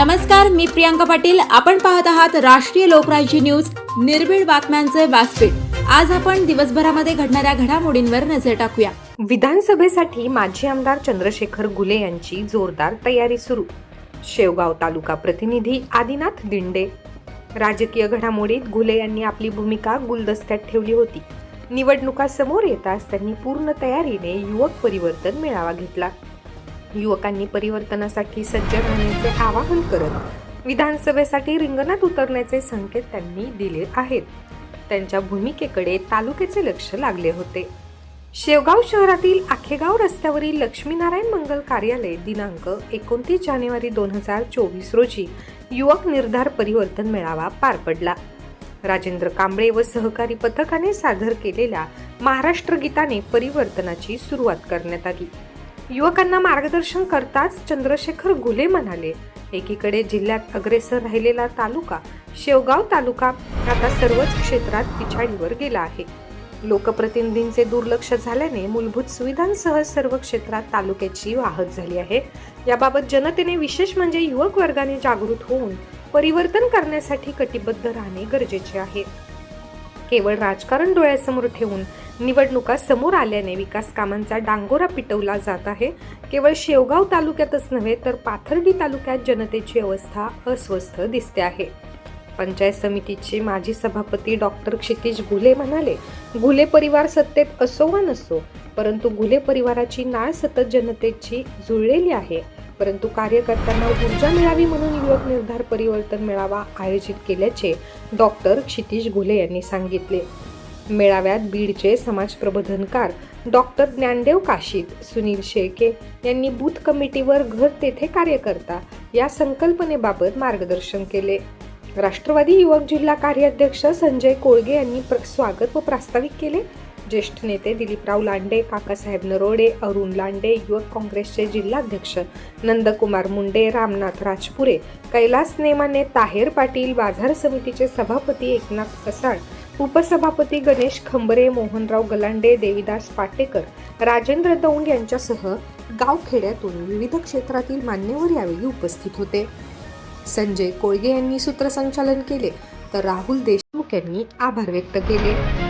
नमस्कार मी प्रियांका पाटील. आपण पाहत आहात राष्ट्रीय लोकराज्य न्यूज निर्भीड बातम्यांचे व्यासपीठ. आज आपण दिवसभरामध्ये घडणाऱ्या घडामोडींवर नजर टाकूया. विधानसभेसाठी माजी आमदार चंद्रशेखर गुले यांची जोरदार तयारी सुरू. शेवगाव तालुका प्रतिनिधी आदिनाथ दिंडे. राजकीय घडामोडीत गुले यांनी आपली भूमिका गुलदस्त्यात ठेवली होती. निवडणुका समोर येताच त्यांनी पूर्ण तयारीने युवक परिवर्तन मेळावा घेतला. युवकांनी परिवर्तनासाठी सज्ज राहण्याचे आवाहन करत विधानसभेसाठी रिंगणात उतरण्याचे संकेत त्यांनी दिले आहेत. त्यांच्या भूमिकेकडे तालुक्याचे लक्ष लागले होते. शेवगाव शहरातील आखेगाव रस्त्यावरील लक्ष्मीनारायण मंगल कार्यालय दिनांक एकोणतीस जानेवारी दोन हजार चोवीस रोजी युवक निर्धार परिवर्तन मेळावा पार पडला. राजेंद्र कांबळे व सहकारी पथकाने सादर केलेल्या महाराष्ट्र गीताने परिवर्तनाची सुरुवात करण्यात आली. युवकांना मार्गदर्शन करताच चंद्रशेखर घुले म्हणाले एकीकडे जिल्ह्यात अग्रेसर राहिलेला तालुका शेवगाव तालुका आता सर्वच क्षेत्रात पिछाडीवर गेला आहे. लोकप्रतिनिधींचे दुर्लक्ष झाल्याने मूलभूत सुविधांसह सर्व क्षेत्रात तालुक्याची वाहत झाली आहे. याबाबत जनतेने विशेष म्हणजे युवक वर्गाने जागृत होऊन परिवर्तन करण्यासाठी कटिबद्ध राहणे गरजेचे आहे. केवळ राजकारण डोळ्यासमोर ठेवून निवडणुका समोर आल्याने विकास कामांचा डांगोरा पिटवला जात आहे. केवळ शेवगाव तालुक्यातच नव्हे तर पाथर्डी तालुक्यात जनतेची अवस्था अस्वस्थ दिसते आहे. पंचायत समितीचे माजी सभापती डॉक्टर क्षितिज घुले म्हणाले घुले परिवार सत्तेत असो वा नसो परंतु घुले परिवाराची नाळ सतत जनतेची जुळलेली आहे. परंतु कार्यकर्त्यांना ऊर्जा मिळावी म्हणून युवक निर्धार परिवर्तन मेळावा आयोजित केल्याचे डॉक्टर क्षितिश घुले यांनी सांगितले. मेळाव्यात बीडचे समाज प्रबोधनकार डॉक्टर ज्ञानदेव काशीद सुनील शेळके यांनी बूथ कमिटीवर घर तेथे कार्यकर्ता या संकल्पनेबाबत मार्गदर्शन केले. राष्ट्रवादी युवक जिल्हा कार्याध्यक्ष संजय कोळगे यांनी प्र- स्वागत व प्रास्ताविक केले. ज्येष्ठ नेते दिलीपराव लांडे काकासाहेब नरोडे अरुण लांडे युवक काँग्रेसचे जिल्हाध्यक्ष नंदकुमार मुंडे रामनाथ राजपुरे कैलास नेमाने ताहेर पाटील बाजार समितीचे सभापती एकनाथ कसाळ उपसभापती गणेश खंबरे मोहनराव गलांडे देविदास पाटेकर राजेंद्र दौंड यांच्यासह गावखेड्यातून विविध क्षेत्रातील मान्यवर यावेळी उपस्थित होते. संजय कोळगे यांनी सूत्रसंचालन केले तर राहुल देशमुख यांनी आभार व्यक्त केले.